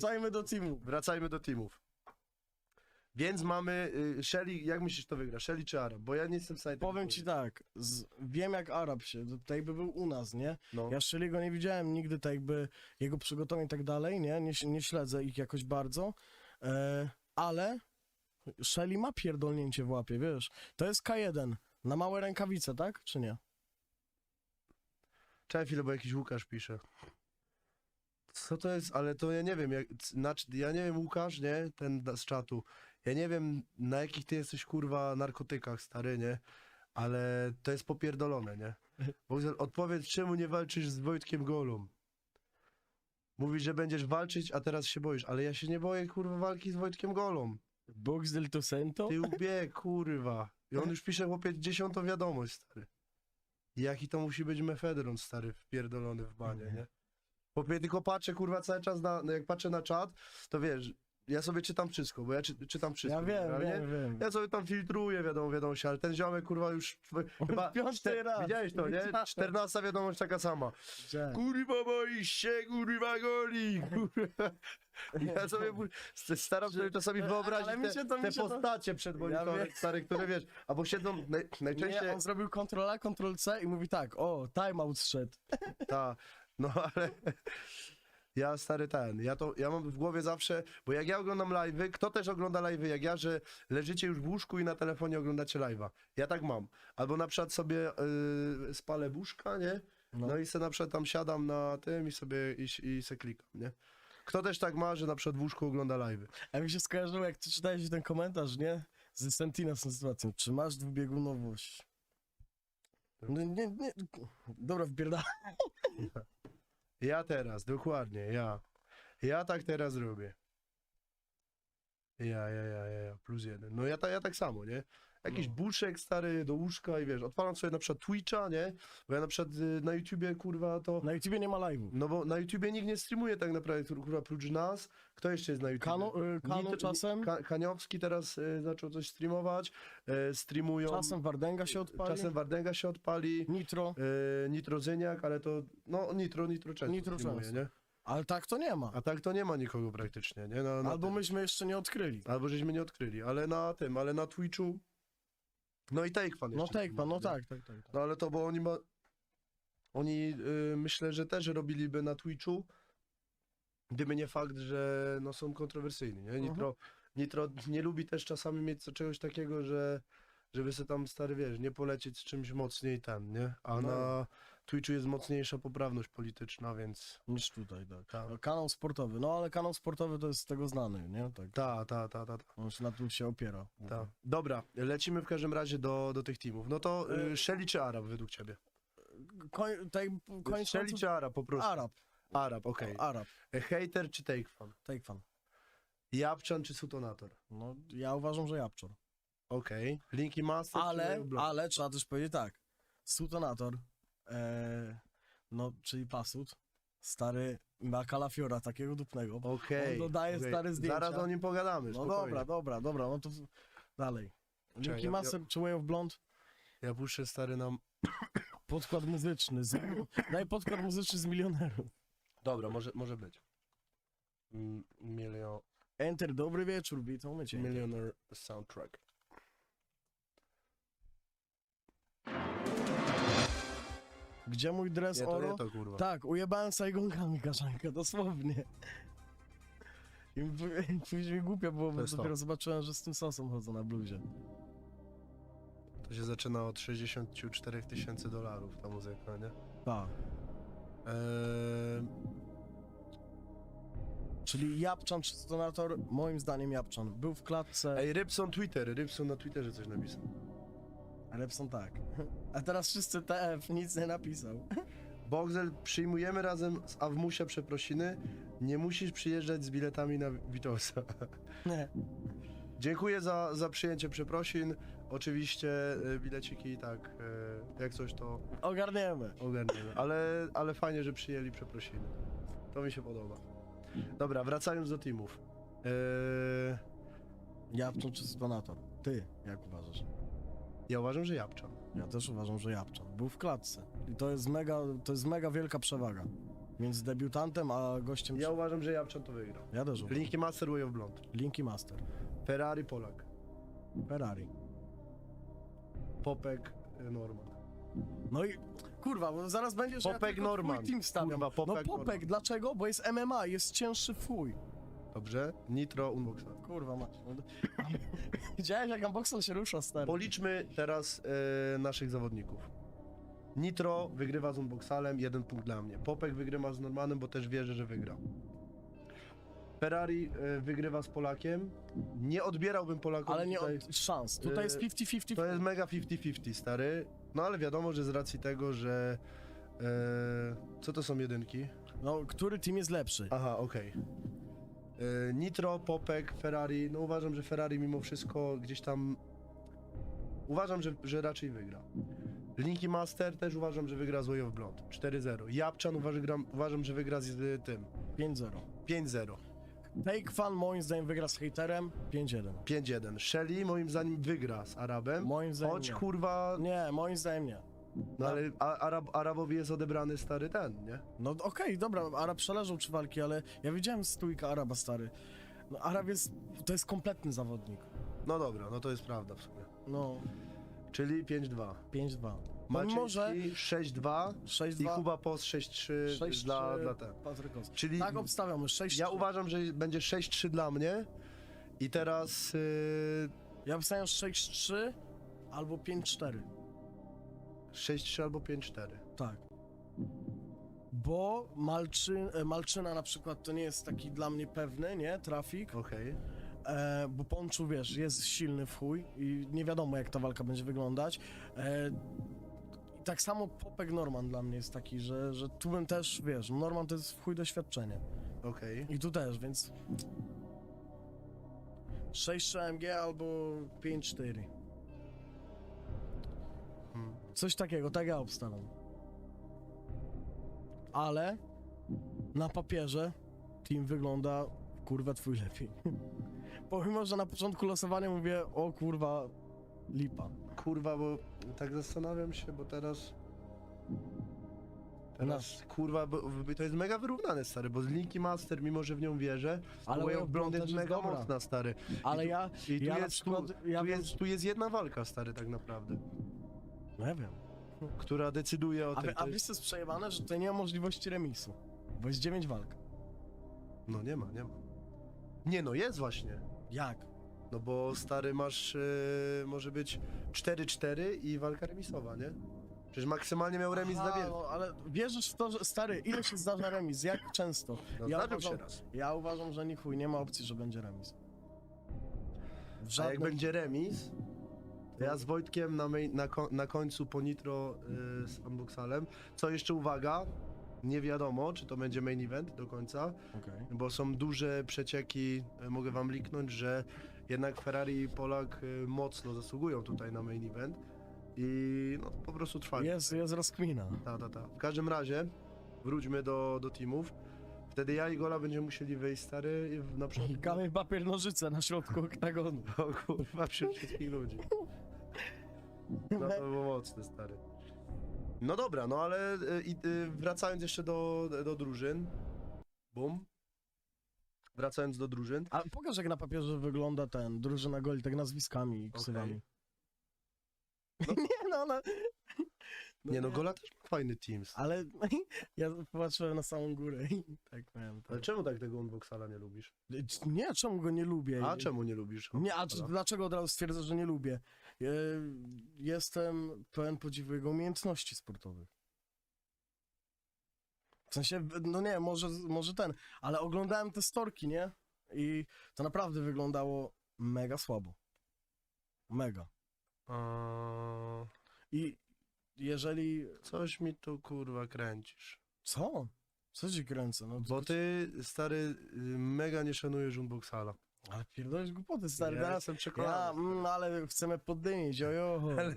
Wracajmy do teamu. Wracajmy do teamów. Więc mamy y, Shelly, jak myślisz to wygra? Shelly czy Arab? Bo ja nie jestem w stanie tego Powiem ci powiedzieć. tak, z, wiem jak Arab się, to tak jakby był u nas, nie? No. Ja Shelly'ego nie widziałem nigdy, tak jakby jego przygotowań i tak dalej, nie? Nie, nie śledzę ich jakoś bardzo, e, ale Shelly ma pierdolnięcie w łapie, wiesz? To jest K1, na małe rękawice, tak? Czy nie? Czekaj chwilę, bo jakiś Łukasz pisze. Co to jest? Ale to ja nie wiem, jak, ja nie wiem, Łukasz, nie? Ten da- z czatu. Ja nie wiem, na jakich ty jesteś, kurwa, narkotykach, stary, nie? Ale to jest popierdolone, nie? Bogdan, odpowiedz, czemu nie walczysz z Wojtkiem Golą? Mówisz, że będziesz walczyć, a teraz się boisz. Ale ja się nie boję, kurwa, walki z Wojtkiem Golą. Box del Tosento? Ty ubie, kurwa. I on już pisze, chłopie, dziesiątą wiadomość, stary. Jaki to musi być mefedron, stary, wpierdolony w banie, nie? Chłopie, tylko patrzę, kurwa, cały czas na, no jak patrzę na czat, to wiesz, ja sobie czytam wszystko, bo ja czy, czytam wszystko. Ja wiem, wiem, wiem. Ja sobie tam filtruję, wiadomo, wiadomość, ale ten ziomek, kurwa, już chyba... piąty raz. Widziałeś to, nie? Czternasta wiadomość taka sama. Że- Kurwa, boisz się, kurwa, goli, kurwa. Ja sobie staram się czasami Ale wyobrazić mi te, się to- mi te się to- postacie przed Ja monitorem, stare, które wiesz, albo siedzą naj, najczęściej... Nie, on zrobił Ctrl A, Ctrl C i mówi tak, o, timeout zszedł. Ta, no ale ja stary ten, ja to, ja mam w głowie zawsze, bo jak ja oglądam live'y, kto też ogląda live'y jak ja, że leżycie już w łóżku i na telefonie oglądacie live'a. Ja tak mam. Albo na przykład sobie y, spalę buszka, nie? No. No. i sobie na przykład tam siadam na tym i sobie i, i se klikam, nie? Kto też tak ma, że na przykład w łóżku ogląda live'y? A mi się skojarzyło, jak ty czytałeś ten komentarz, nie? Ze Sentina z tą sytuacją. Czy masz dwubiegunowość? No, nie, nie. Dobra, wpierdala. Ja teraz, dokładnie, ja. Ja tak teraz robię. Ja, ja, ja, ja, ja, plus jeden. No ja, ta, ja tak samo, nie? Jakiś No. buszek stary do łóżka i wiesz, odpalam sobie na przykład Twitcha, nie? Bo ja na przykład y, na YouTubie, kurwa, to... Na YouTubie nie ma live'u. No bo na YouTubie nikt nie streamuje tak naprawdę, kurwa, prócz nas. Kto jeszcze jest na YouTubie? Kano, y, Kano czasem, Ka Kaniowski teraz y, zaczął coś streamować, y, streamują... czasem Wardęga się odpali. Czasem Wardęga się odpali, Nitro, y, Nitrozyniak, ale to, no Nitro, Nitro często Nitro streamuje, często. nie? ale tak to nie ma. A tak to nie ma nikogo praktycznie, nie? Na, na Albo tym. myśmy jeszcze nie odkryli. Albo żeśmy nie odkryli, ale na tym, ale na Twitchu. No i Takefan No jeszcze. tak, pan, no tak, tak, tak. tak. No ale to, bo oni ma... Oni y, myślę, że też robiliby na Twitchu, gdyby nie fakt, że no, są kontrowersyjni, nie? Nitro, Nitro nie lubi też czasami mieć co- czegoś takiego, że żeby sobie tam, stary, wiesz, nie polecieć z czymś mocniej ten, nie? A No. na Twitchu jest mocniejsza poprawność polityczna, więc... Niż tutaj, tak. No, Kanał sportowy, no ale kanał sportowy to jest z tego znany, nie? Tak. Ta, ta, ta, ta, ta. On się na tym się opiera. Ta. Dobra, lecimy w każdym razie do, do tych teamów. No to y, Y- Shelly czy Arab według ciebie? Koń, tak, koniec Shelly końców- czy Arab po prostu? Arab, Arab, okej. Arab, Okay. Hater czy Takefan? take fan. Japczan czy Sutonator? No, ja uważam, że Japczor. Okej. Linki Master Ale, ale trzeba też powiedzieć tak. Sutonator, e, no, czyli Pasut, stary ma kalafiora takiego dupnego. Okej. on dodaje okej. stare zdjęcia. Zaraz o nim pogadamy, No spokojnie. dobra, dobra, dobra, no to w- dalej. Czekaj, Linki ja- Master czy Way of Blonde? Ja puszczę stary nam... Podkład muzyczny. Z, daj podkład muzyczny z milionerów. Dobra, może, może być. Milion... Enter, dobry wieczór, witamy cię. Millionaire Soundtrack. Gdzie mój dres Nie, to oro? nie to, kurwa. Tak, ujebałem sajgonkami kaszankę, dosłownie. I p- później głupio było, To bo jest to. dopiero zobaczyłem, że z tym sosem chodzą na bluzie. To się zaczyna od 64 tysięcy dolarów ta muzyka, nie? Tak. Eee, Czyli Japczan czy Stonator, moim zdaniem Japczan. Był w klatce, Ej, Rybson Twitter, Rybson na Twitterze coś napisał. Repson tak. A teraz wszyscy TF nic nie napisał. Boxel, przyjmujemy razem z Awmusia przeprosiny. Nie musisz przyjeżdżać z biletami na Witosa. Nie. Dziękuję za, za przyjęcie przeprosin. Oczywiście e, bileciki i tak, e, jak coś to Ogarniemy. ogarniemy. Ale, ale fajnie, że przyjęli przeprosiny. To mi się podoba. Dobra, wracając do teamów. Eee, Japczan czy Stonator? Ty, jak uważasz? Ja uważam, że Japczan. Ja też uważam, że Japczan. Był w klatce. I to jest mega, to jest mega wielka przewaga. Między debiutantem a gościem... Ja uważam, że Japczan to wygra. ja też uważam. Linki Master Way of Blonde. Linki Master. Ferrari Polak. Ferrari. Popek y, Norman. No i kurwa, bo zaraz będzie, że Popek ja tylko Norman. twój team stawiam. Kurwa, Popek no Popek, Norman. dlaczego? Bo jest MMA, jest cięższy chuj. Dobrze? Nitro Unboxa. Kurwa mać. No, Widziałeś jak Unboxer się rusza, stary? Policzmy teraz y, naszych zawodników. Nitro wygrywa z Unboxalem, jeden punkt dla mnie. Popek wygrywa z Normanem, bo też wierzę, że wygra. Ferrari y, wygrywa z Polakiem. Nie odbierałbym Polakom Ale nie tutaj. od szans. Tutaj jest Yy, 50-50. To jest mega 50-50, stary. No ale wiadomo, że z racji tego, że... e, co to są jedynki? No, który team jest lepszy? Aha, okej. E, Nitro, Popek, Ferrari. No uważam, że Ferrari mimo wszystko gdzieś tam... Uważam, że, że raczej wygra. Linki Master też uważam, że wygra z Way of Blonde. 4-0. Japczan uważam, uważam, że wygra z y, tym. 5-0. 5-0. Take Fan moim zdaniem wygra z haterem 5-1. 5-1. Shelly moim zdaniem wygra z Arabem. Moim zdaniem Choć nie. kurwa... Nie, moim zdaniem nie. No ale a, Arab, Arabowi jest odebrany stary ten, nie? No okej, dobra, Arab przeleżał trzy walki, ale ja widziałem stójkę Araba, stary. No Arab jest, to jest kompletny zawodnik. No dobra, no to jest prawda w sumie. No, Czyli 5-2. 5-2. Maciejski Mimo, że 6-2 i 6-2, Kuba Post 6-3 6-3 dla, dla ten. Czyli Tak obstawiamy, 6-3. ja uważam, że będzie 6-3 dla mnie i teraz yy, Ja obstawiam 6-3 albo 5-4. 6-3 albo 5-4. Tak. Bo Malczy, e, Malczyna na przykład to nie jest taki dla mnie pewny, nie? Trafik. Okej. E, bo Ponczu, wiesz, jest silny w chuj i nie wiadomo jak ta walka będzie wyglądać. E, i tak samo Popek Norman dla mnie jest taki, że, że tu bym też, wiesz, Norman to jest w chuj doświadczenie. Okej. I tu też, więc 6 AMG albo 5-4. Coś takiego, tak ja obstawiam. Ale na papierze team wygląda kurwa twój lepiej. Pomimo, że na początku losowania mówię, o kurwa, lipa. Kurwa, bo tak zastanawiam się, bo teraz... Teraz, kurwa, bo, bo to jest mega wyrównane, stary, bo Linki Master, mimo że w nią wierzę, Ale Way of Blonde jest mega dobra. mocna, stary. Ale tu- ja, I tu, ja na jest, przykład, tu, ja tu, bym- jest, tu jest jedna walka, stary, tak naprawdę, no ja wiem. która decyduje o A, tym. wy- to a jest- wiesz co jest przejebane, że tutaj nie ma możliwości remisu. Bo jest 9 walk. No nie ma, nie ma. Nie no, jest właśnie. Jak? No bo stary masz, yy, może być 4-4 i walka remisowa, nie? Przecież maksymalnie miał remis Aha, na wiele. no, ale wierzysz w to, że stary, ile się zdarza remis? Jak często? No ja zdarzył uważam- się raz. Ja uważam, że nie chuj, nie ma opcji, że będzie remis. W A jak żadnym... będzie remis, ja z Wojtkiem na, main, na, ko- na końcu po Nitro yy, z Unboxalem. Co jeszcze uwaga, nie wiadomo, czy to będzie main event do końca, Okej. bo są duże przecieki, y, mogę wam liknąć, że jednak Ferrari i Polak y, mocno zasługują tutaj na main event i no po prostu trwa. Jest, jest rozkmina. Ta, ta, ta. W każdym razie wróćmy do, do teamów. Wtedy ja i Gola będziemy musieli wyjść stary i w- na przykład. kamień, papier, nożyce na środku oktagonu. O kurwa, wśród wszystkich ludzi. No to było mocne, stary. No dobra, no ale y, y, wracając jeszcze do, do drużyn. Bum. Wracając do drużyn. A pokaż jak na papierze wygląda ten, drużyna goli, tak nazwiskami i ksywami. nie no, ale... Nie no, Gola też ma fajny team. Ale ja popatrzyłem na samą górę i tak miałem. Ale czemu tak tego Unboxala nie lubisz? Nie, czemu go nie lubię? A czemu nie lubisz? Nie, a dlaczego od razu stwierdzę, że nie lubię? Jestem pełen podziwu jego umiejętności sportowych. W sensie, no nie, może, może ten, ale oglądałem te storki, nie? I to naprawdę wyglądało mega słabo. Mega. I jeżeli... Coś mi tu kurwa kręcisz. Co? Co ci kręcę? No, Bo ty, stary, mega nie szanujesz Unboxala. Ale pierdolisz głupoty, stary. ja teraz jestem ja, przekonany. mm, ale chcemy poddymić, ojo.